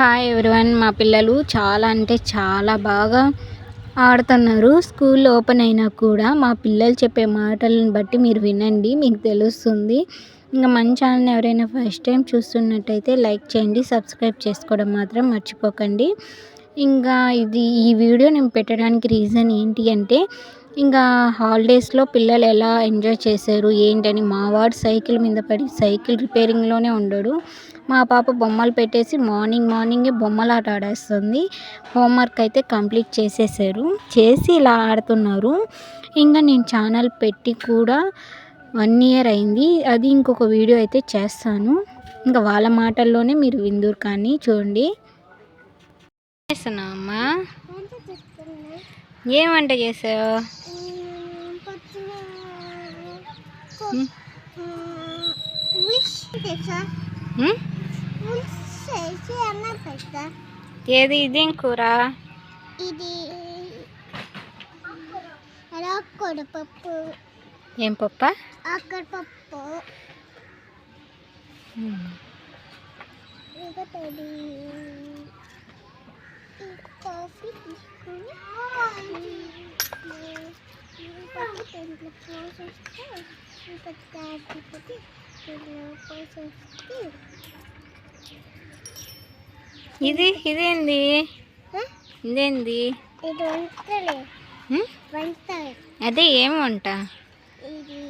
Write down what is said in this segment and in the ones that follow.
Hi everyone మా పిల్లలు చాలా అంటే చాలా బాగా ఆడుతున్నారు. స్కూల్ ఓపెన్ అయినా కూడా మా పిల్లలు చెప్పే మాటలను బట్టి మీరు వినండి మీకు తెలుస్తుంది. ఇంకా మన ఛానల్ ఎవరైనా ఫస్ట్ టైం చూస్తున్నట్టయితే లైక్ చేయండి సబ్స్క్రైబ్ చేసుకోవడం మాత్రం మర్చిపోకండి. ఇంకా ఇది ఈ వీడియో నేను పెట్టడానికి రీజన్ ఏంటి అంటే ఇంకా హాలిడేస్లో పిల్లలు ఎలా ఎంజాయ్ చేశారు ఏంటని మా వాడు సైకిల్ మీద పడి సైకిల్ రిపేరింగ్లోనే ఉండడు. మా పాప బొమ్మలు పెట్టేసి మార్నింగ్ మార్నింగే బొమ్మలాట ఆడేస్తుంది. హోంవర్క్ అయితే కంప్లీట్ చేసేసారు. చేసి ఇలా ఆడుతున్నారు. ఇంకా నేను ఛానల్ పెట్టి కూడా వన్ ఇయర్ అయింది. అది ఇంకొక వీడియో అయితే చేస్తాను. ఇంకా వాళ్ళ మాటల్లోనే మీరు విందురు కానీ చూడండి. చేస్తున్నావమ్మా? ఏం వంట చేసావు? ఏది ఇదేం కూర? ఇది పప్పు. ఏం పప్ప? అక్కడ పప్పు. కాఫీ తీసుకుని ఇంకా ఇది ఇదేంది? ఇదేంది? ఇది వంటలే. అదే ఏం వంట? ఇది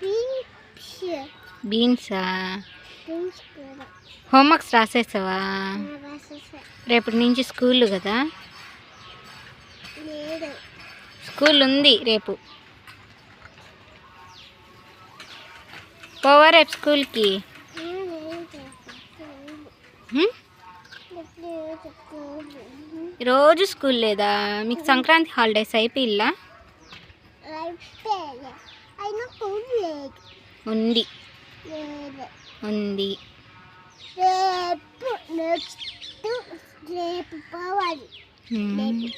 బీన్స్. బీన్సా? హోంవర్క్స్ రాసేసావా? రాసేసా రేపటి నుంచి స్కూల్ కదా? స్కూల్ ఉంది రేపు. పోవా రేపు స్కూల్కి? రోజు స్కూల్ లేదా? మీకు సంక్రాంతి హాలిడేస్ అయిపోయిల్లా? ఉంది. ఉంది. రేపు నెక్స్ట్ రేపు పోవాలి. ఉమ్.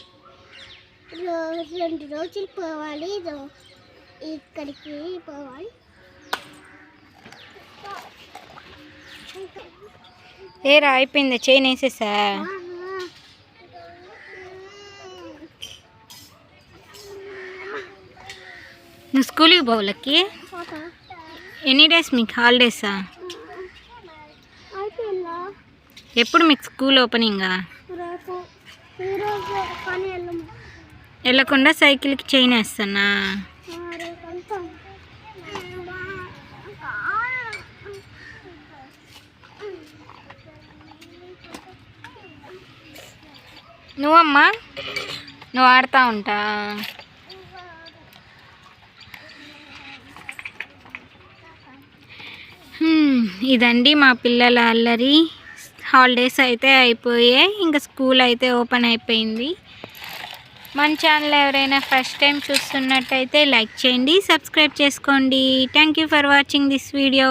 రో- రెండు రోజులు పోవాలి. ఇక్కడికి పోవాలి. ఏరా అయిపోయిందా. చైన్ వేసేసా నువ్వు స్కూల్కి పోవాలకి ఎనీ డేస్ మీకు హాలిడేసా? ఎప్పుడు మీకు స్కూల్ ఓపెనింగా? వెళ్ళకుండా సైకిల్కి చైన్ వేస్తానా? నువ్వమ్మా? నువ్వు ఆడుతూ ఉంటా? ఇదండి మా పిల్లల అల్లరి. హాలిడేస్ అయితే అయిపోయాయి. ఇంకా స్కూల్ అయితే ఓపెన్ అయిపోయింది. మన ఛానల్ ఎవరైనా ఫస్ట్ టైం చూస్తున్నట్టయితే లైక్ చేయండి సబ్స్క్రైబ్ చేసుకోండి. Thank you for watching this video.